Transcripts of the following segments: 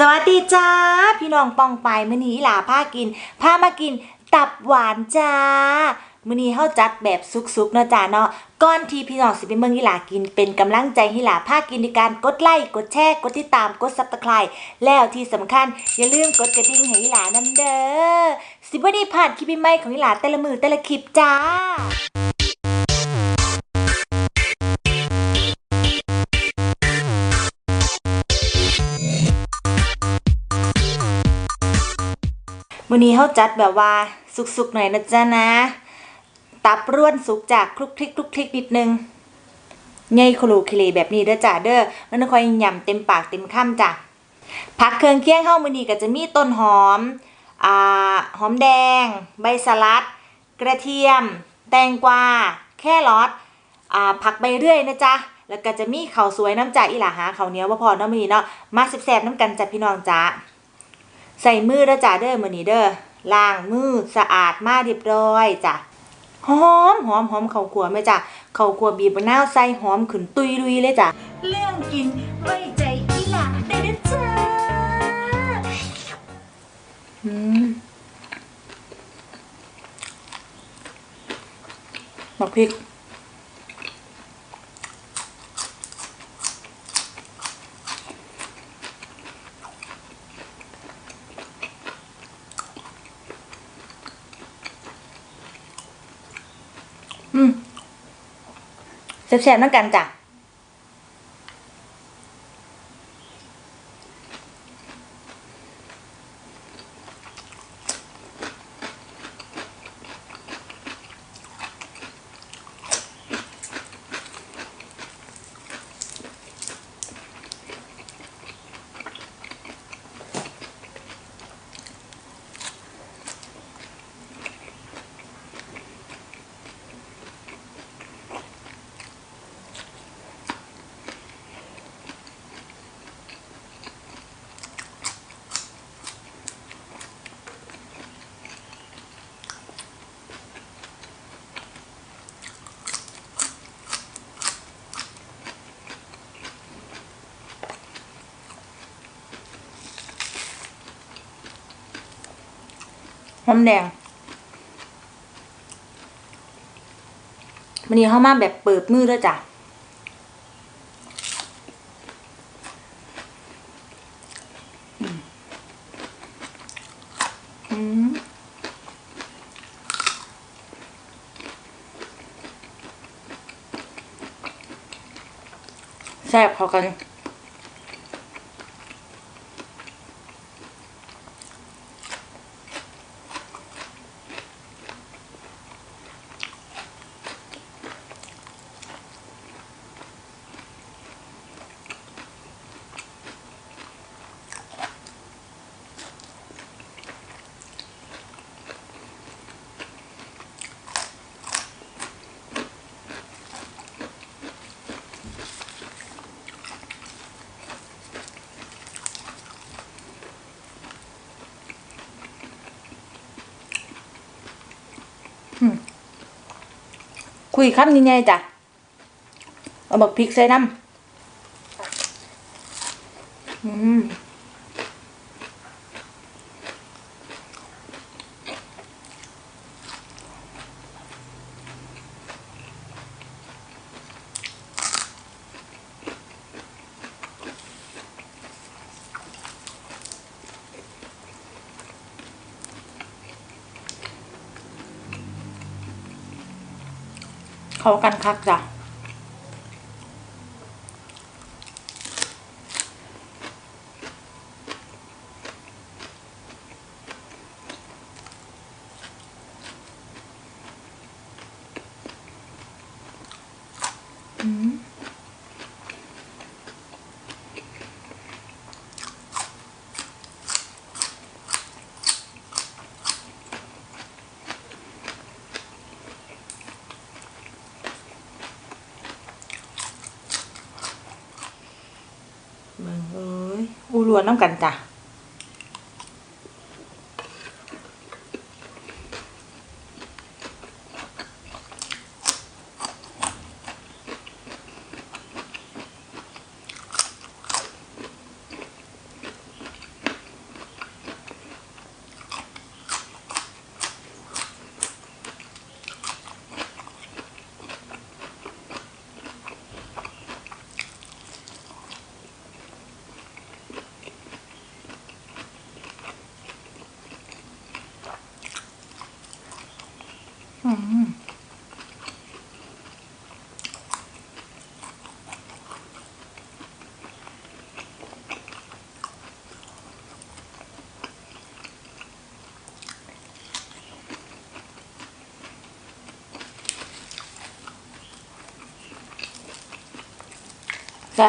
สวัสดีจ้า พี่น้องปองไปมื้อนี้หลาพากินพามากินตับหวานจ้ามื้อนี้เฮาจัดแบบสุกๆเนาะจ้าเนาะก่อนที่พี่น้องสิไปเมืองอีหลากินเป็นกำลังใจให้หลาพากินในการกดไลค์กดแชร์กดติดตามกด Subscribe แล้วที่สำคัญ อย่าลืมกดกระดิ่งให้อีหลานำเด้อสิบ่ได้พลาดคลิปใหม่ของอีหลาแต่ละมือแต่ละคลิปจ้า มื้อนี้เขาจัดแบบว่าสุกๆหน่อยนะจ๊ะนะ ตับร่วนสุกจากคลุกคลิกคลุกคลิกนิดนึงใหญ่คลูคิเลแบบนี้เด้อจ้าเด้อมันคอยยำเต็มปากเต็มคำจ้ะผักเครื่องเคียงเฮามือนี้ก็จะมีต้นหอมอ่าหอมแดง ใบสลัด กระเทียม แตงกวาแครอทอ่าผักใบเรื่อยนะจ๊ะแล้วก็จะมีข้าวสวยน้ำจ่าอีหลาหาข้าวเหนียวบ่พอเนาะมือนี้เนาะมาแซ่บๆน้ำกันจ้ะพี่น้องจ้า ใส่มือเด้อจ้าเด้อมื้อนี้เด้อล้างมือสะอาดมาเรียบร้อยจ้ะหอมหอมหอมข้าวคั่วไหมจ้ะข้าวคั่วบีบมะนาวใส่หอมขึ้นตุยลุยเลยจ้ะเรื่องกินไว้ใจอีหล่าได้เด้อจ้าอืมบักพริก อืม แซ่บๆนั่งกันจ้ะ หอมแดงวันนี้เข้ามาแบบเปิดมือด้วยจ้ะแซ่บพอกัน คุยคำยังไงจ้ะเอาบักพริกใส่น้ำอืม เขากันคักจ้ะ มึงเอ้ยอูรวนน้ำกันจ้ะ อ แ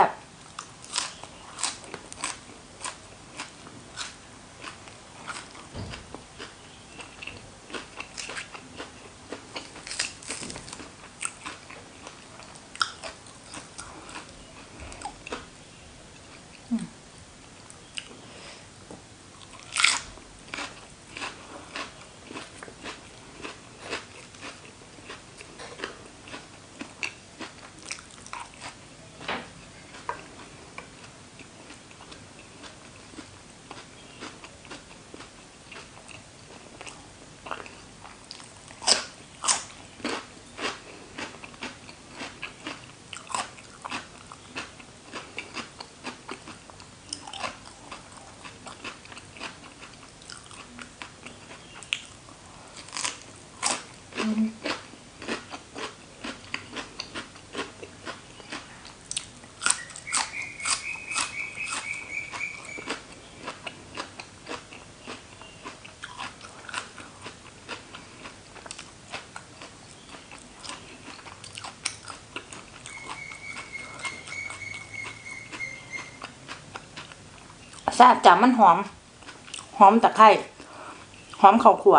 แซ่บจ้ะมันหอม หอมตะไคร้หอมข้าวคั่ว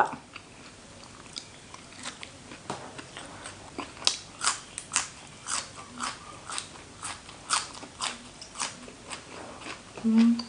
อืม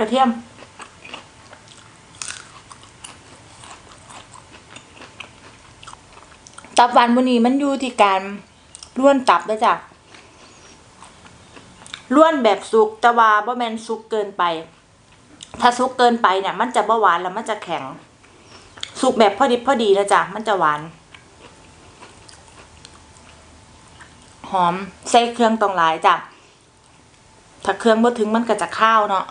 กระเทียม ตับหวานมือนี้มันอยู่ที่การล้วนตับเด้อจ้ะล้วนแบบสุกแต่ว่าบ่แมนสุกเกินไป ถ้าสุกเกินไปเนี่ย มันจะบ่หวานแล้วมันจะแข็ง สุกแบบพอดิบพอดีแล้วจ้ะมันจะหวาน หอมใส่เครื่องตรงหลายจ้ะถ้าเครื่องบ่ถึงมันก็จะข้าวเนาะ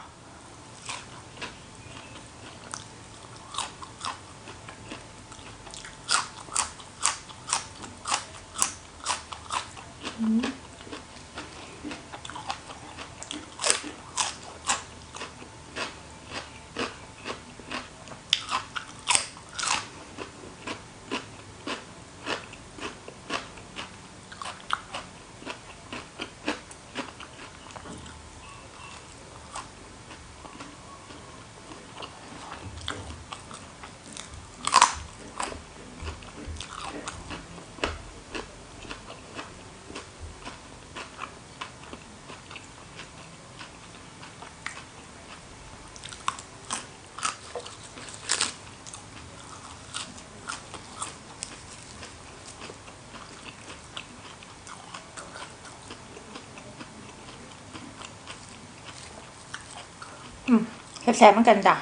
อืม แซ่บๆเหมือนกันจ้ะ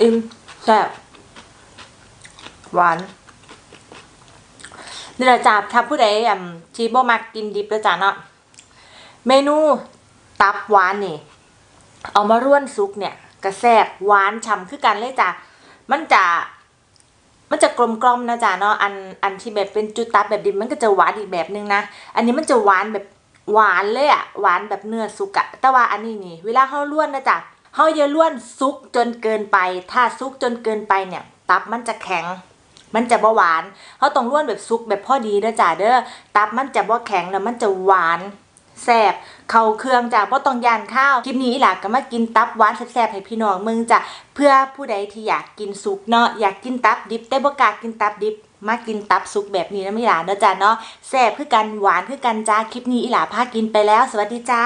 อิ่มแซ่บหวานนี่แหละจ้าถ้าผู้ใดอ่าที่บ่มักกินดิบแล้วจ้าเนาะเมนูตับหวานนี่ เอามาร่วนซุกเนี่ย กระแซบหวานฉ่ำคือกันเลยจ้ะมันจะมันจะกลมกล่อมนะจ๊ะเนาะอันอันที่แบบเป็นจุดตับแบบดิบมันก็จะหวานอีกแบบนึงนะ อันนี้มันจะหวานแบบหวานเลยอะหวานแบบเนื้อสุกอะแต่ว่าอันนี้นี่ เวลาเฮาล้วนนะจ๊ะ เฮาอย่าล้วนซุกจนเกินไป ถ้าซุกจนเกินไปเนี่ย ตับมันจะแข็ง มันจะบ่หวานเฮาต้องล้วนแบบซุกแบบพอดีนะจ๊ะเด้อ ตับมันจะบ่แข็งแล้วมันจะหวานแซ่บเข้าเครื่องจ้ะบ่ต้องยานข้าว คลิปนี้อีหล่ะก็มากินตับหวานแซ่บๆให้พี่น้องมึงจ้ะเพื่อผู้ใดที่อยากกินสุกเนาะอยากกินตับดิบแต่บ่กล้ากินตับดิบมากินตับสุกแบบนี้นะไม่หลานเนาะจ้ะเนาะแซ่บคือกันหวานคือกันจ้าคลิปนี้อีหลาพากินไปแล้ว สวัสดีจ้า